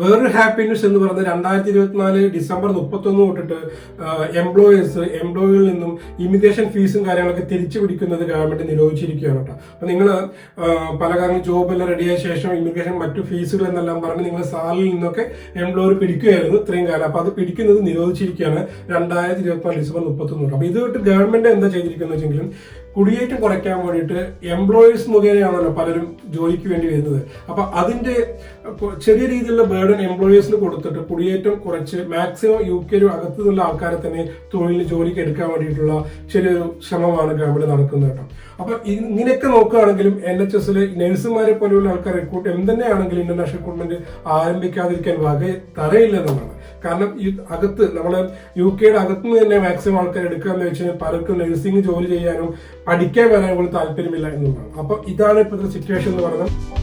വേറൊരു happy news എന്ന് പറയുന്നത് രണ്ടായിരത്തി ഇരുപത്തിനാല് ഡിസംബർ മുപ്പത്തൊന്ന് തൊട്ടിട്ട് എംപ്ലോയേഴ്സ് എംപ്ലോയികളിൽ നിന്നും ഇമിഗ്രേഷൻ ഫീസും കാര്യങ്ങളൊക്കെ തിരിച്ചു പിടിക്കുന്നത് ഗവൺമെന്റ് നിരോധിച്ചിരിക്കുകയാണ് കേട്ടോ. അപ്പൊ നിങ്ങൾ പല കാര്യങ്ങളും ജോബ് എല്ലാം റെഡിയായ ശേഷം ഇമിഗ്രേഷൻ മറ്റു ഫീസുകൾ എന്നെല്ലാം പറഞ്ഞ് നിങ്ങൾ സാലറിയിൽ നിന്നൊക്കെ എംപ്ലോയർ പിടിക്കുകയായിരുന്നു ഇത്രയും കാലം. അപ്പൊ അത് പിടിക്കുന്നത് നിരോധിച്ചിരിക്കുകയാണ് രണ്ടായിരത്തി ഇരുപത്തിനാല് ഡിസംബർ മുപ്പത്തൊന്ന് തൊട്ട്. അപ്പൊ ഇത് തൊട്ട് ഗവൺമെന്റ് എന്താ ചെയ്തിരിക്കുന്നത് വെച്ചെങ്കിലും കുടിയേറ്റം കുറയ്ക്കാൻ വേണ്ടിയിട്ട് എംപ്ലോയീസ് മുഖേനയാണല്ലോ പലരും ജോലിക്ക് വേണ്ടി വരുന്നത്. അപ്പൊ അതിന്റെ ചെറിയ രീതിയിലുള്ള ബേർഡൻ എംപ്ലോയീസിന് കൊടുത്തിട്ട് കുടിയേറ്റം കുറച്ച് മാക്സിമം യു കെ അകത്തു നിന്നുള്ള ആൾക്കാരെ തന്നെ തൊഴിലിന് ജോലിക്ക് എടുക്കാൻ വേണ്ടിയിട്ടുള്ള ചെറിയൊരു ശ്രമമാണ് ഗവൺമെന്റ് നടക്കുന്നത് കേട്ടോ. അപ്പൊ ഇങ്ങനെയൊക്കെ നോക്കുകയാണെങ്കിലും എൻ എച്ച് എസിൽ നഴ്സുമാരെ പോലെയുള്ള ആൾക്കാർ റിക്രൂട്ട് എന്തുതന്നെയാണെങ്കിലും ഇന്റർനാഷണൽ റിക്രൂട്ട്മെന്റ് ആരംഭിക്കാതിരിക്കാൻ വക തരയില്ലെന്നുള്ളതാണ് കാരണം ഈ അകത്ത് നമ്മളെ യു കെയുടെ അകത്തുനിന്ന് തന്നെ മാക്സിമം ആൾക്കാർ എടുക്കാന്ന് വെച്ച് കഴിഞ്ഞാൽ പലർക്കും നഴ്സിംഗ് ജോലി ചെയ്യാനും പഠിക്കാൻ വരാൻ പോലും താല്പര്യമില്ല എന്നുള്ളതാണ്. അപ്പൊ ഇതാണ് ഇപ്പോഴത്തെ സിറ്റുവേഷൻ എന്ന് പറയുന്നത്.